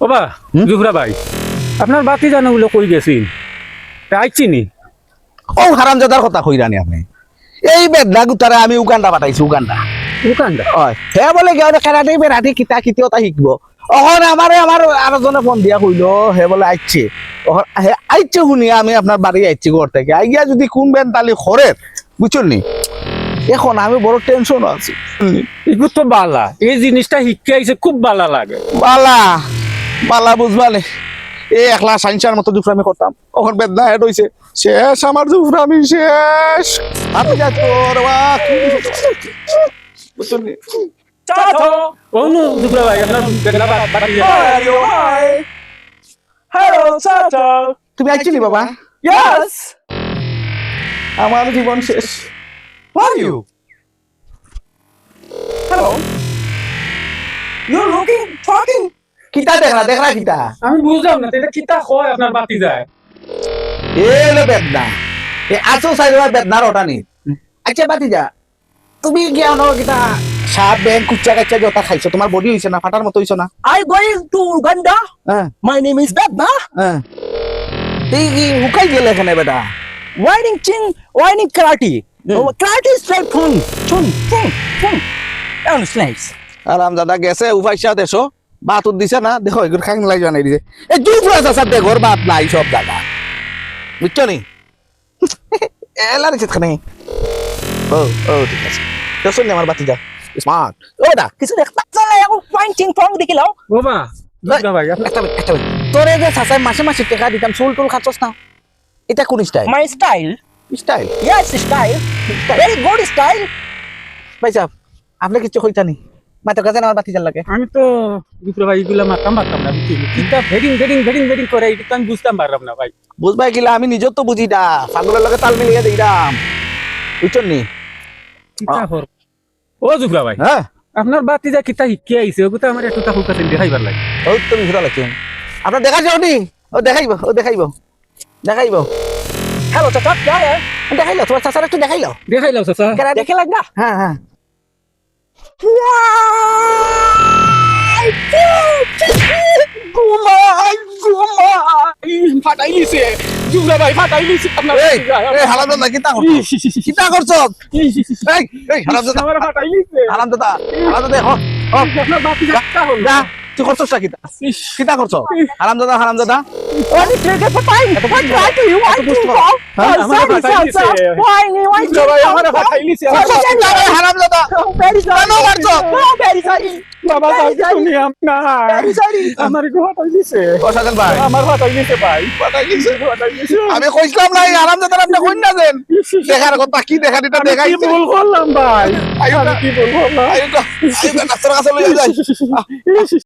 বাবা জুফরা ভাই আপনার বাকি জানাগুলো কই গেছি? আইছি নি। ও হারামজাদার কথা কইরানি আপনি। এই বেদনা গুতারে আমি উগান্ডা পাঠাইছি উগান্ডা। হয়। হে বলে গিয়ে কেরাটি কিতা কিতিওতা শিকব। অখন আমারে আমার আরও জনে ফোন দিয়া কইল হে বলে আইছে হে আইছে আমি আপনার বাড়ি আইছি ঘর থেকে। আইয়া যদি কোন বেন তালি খরে বুঝছেন নি? এখন আমি বড় টেনশন আছি। এগুলো তো বালা। এই জিনিসটা শিখে আইছে খুব বালা লাগে। বালা বালা বুঝবালে এই একলা সাইন্সার মতো দুফরামি করতাম ওখান বেদনা হেড হইছে শেষ আমার দুফরামি শেষ। আমি যা তোর বাবা, কি বুঝছেন নি? চাচা অনু জুহরা ভাই আপনার বেলা বাতি Hello, Tata. তুমি আইছিলি বাবা Yes. আমার জীবন শেষ Who are you? Hello. You're looking, talking. কিতা দেখরা দেখরা কিতা আমি বুঝলাম না এটা কিতা হয় আপনার বাতি যায় এলে বেদনা এ আসো সাইডে বেদনার ওটা নি আচ্ছা বাতি যা তুমি গিয়া ন কিতা সাপ ব্যাং কুচ্চা কাচ্চা জতা খাইছো। তোমার বডি হইছে না ফাটার মতো হইছো না? Uganda. হ্যাঁ। My name is Bedna. হ্যাঁ। তুই কি হুকাই গেলে এখানে বেটা। Whining karate. Oh, karate is like fun, chun, fun, fun. And snakes. আরাম দাদা গেছে উপাইসা দেশো বাত দিছে না দেখো এগুলো খাং লাই জানাই দিছে। এ জুফরা আছে দেখোর বাত নাই সব জায়গা। বুঝছ নি? এলা রেছে খানে ও ও ঠিক আছে তো শুনলে আমার বাতি যা স্মার্ট ও বেটা কিছু দেখতে চলে এখন ফাইন চিং ফং দেখিলাম বাবা জুহরা ভাই আপনার একটা মিনিট, একটা মিনিট। তোরে যে সাসাই মাসে মাসে টাকা দিতাম চুল টুল খাচ্ছস না। এটা কোন style my style style yes style very good style ভাই সাহেব আপনি কিছু কইতানি? মাত্র কাছে আমার বাতি লাগে। আমি তো জুহরা ভাই এগুলা মারতাম পারতাম না বুঝছি কিতা ভেডিং ভেডিং ভেডিং ভেডিং করে এটা তো আমি বুঝতাম পারলাম না ভাই। বুঝবাই কিলা আমি নিজের তো বুঝি না। পাগলের লগে তাল মিলিয়ে দিলাম বুঝছেন? নি ও জুফরা ভাই। হ্যাঁ আপনার বাতি যা কিতা শিখে আইছে ওগুতা আমার মানে একটু তাহুর কাছে দেখাইবার লাগে ও তুমি ঘুরা লাগছে আপনার দেখা যাও নি। ও দেখাইব ও দেখাইব। দেখাইব। হ্যালো চাচা। যা দেখাইলো তোমার চাচার একটু দেখাইলো দেখাইলো চাচা। লাগ না। হ্যাঁ হ্যাঁ জুহরা ভাই ফাটাই লিছে আপনার এই এই হারাম দাদা কিতা করছ কিতা করছ এই এই হারাম দাদা আমার ফাটাই লিছে হারাম দাদা হারাম দাদা হ হ আপনার বাতি যা হল তুই করছস করছ? Oh, আমার ফাটাই ভাই আমার ফাটাই Oh, বাবা sorry. তুমি আমার গো দিছে। লিছে ভাই। আমার ফাটাই দিছে ভাই। পাঠাই দিছে। ফাটাই দিছে। আমি কইছিলাম না আরাম যে দাদা আপনি কই না দেন। দেখার কথা কি দেখা দিটা দেখাই কি ভুল করলাম ভাই? আমি কি ভুল করলাম? আয়ুকা ডাক্তার কাছে লইয়া যাই।